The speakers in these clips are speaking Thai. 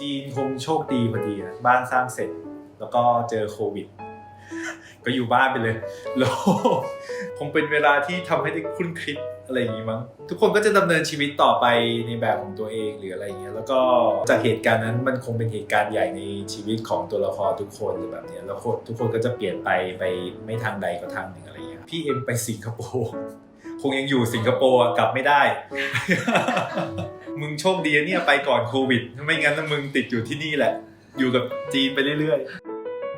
จีนคงโชคดีพอดีอะบ้านสร้างเสร็จ แล้วก็เจอโควิด ก็อยู่บ้านไปเลยแล้วคงเป็นเวลาที่ทำให้ได้คุ้นคิดอะไรอย่างงี้มั้งทุกคนก็จะดำเนินชีวิตต่อไปในแบบของตัวเองหรืออะไรอย่างเงี้ยแล้วก็จากเหตุการณ์นั้นมันคงเป็นเหตุการณ์ใหญ่ในชีวิตของตัวละครทุกคนหรือแบบเนี้ยแล้วทุกคนก็จะเปลี่ยนไปไปไม่ทางใดก็ทางหนึ่งอะไรอย่างเงี้ยพี่เอ็มไปสิงคโปร์คงยังอยู่สิงคโปร์กลับไม่ได้ มึงโชคดีเนี่ยไปก่อนโควิด ไม่งั้นมึงติดอยู่ที่นี่แหละ อยู่กับจีนไปเรื่อย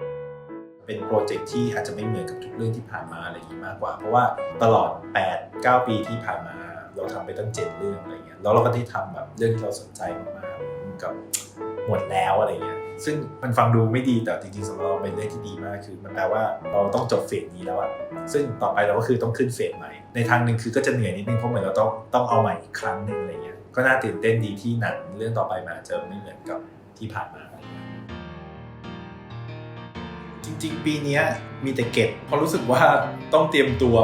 ๆ เป็นโปรเจกต์ที่อาจจะไม่เหมือนกับทุกเรื่องที่ผ่านมาอะไรอย่างนี้มากกว่า เพราะว่าตลอด 8 9 ปีที่ผ่านมา เราทำไปตั้ง 7 เรื่องอะไรเงี้ยแล้วเราก็ได้ทำแบบเรื่องที่เราสนใจมากๆกับหมดแล้วอะไรเงี้ยซึ่งมันฟังดูไม่ดีแต่จริงๆสำหรับเราเป็นเรื่องที่ดีมากคือ มันแปลว่าเราต้องจบเฟสนี้แล้วอะซึ่งต่อไปเราก็คือต้องขึ้นเฟสใหม่ ในทางหนึ่งคือก็จะเหนื่อยนิดนึงเพราะเหมือนเราต้องต้องเอาใหม่อีกครั้งหนึ่งอะไรเงี้ย ก็น่าตื่นเต้นดีที่หนังเรื่องต่อไปมาจะไม่เหมือนกับที่ผ่านมาจริงๆ ปีนี้มีแต่เก็บเพราะรู้สึกว่าต้องเตรียมตัว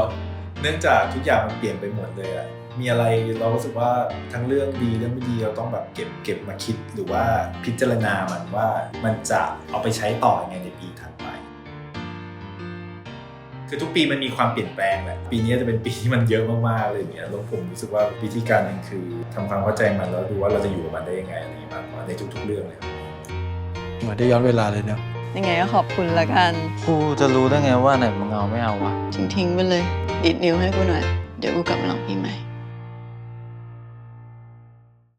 เนื่องจากทุกอย่างมันเปลี่ยนไปหมดเลยอะมีอะไรเรารู้สึกว่าทั้งเรื่องดีเรื่องไม่ดีเราต้องแบบเก็บเก็บมาคิดหรือว่าพิจารณามันว่ามันจะเอาไปใช้ต่อยังไงในปีถัดไป คือทุกปีมันมีความเปลี่ยนแปลงแหละ ปีนี้จะเป็นปีที่มันเยอะมากๆเลยอย่างเงี้ยแล้วผมรู้สึกว่าวิธีการหนึ่งคือทำความเข้าใจมันแล้วดูว่าเราจะอยู่กับมันได้ยังไงอะไรอย่างเงี้ยมากกว่าในทุก ๆ เรื่องเลยครับเหมือนได้ย้อนเวลาเลยเนาะยังไงก็ขอบคุณละกัน กูจะรู้ได้ไงว่าไหนมึงเอาไม่เอาวะทิ้งทิ้งๆไปเลยดิดนิ้วให้กูหน่อย เดี๋ยวกูกลับมาลองปีใหม่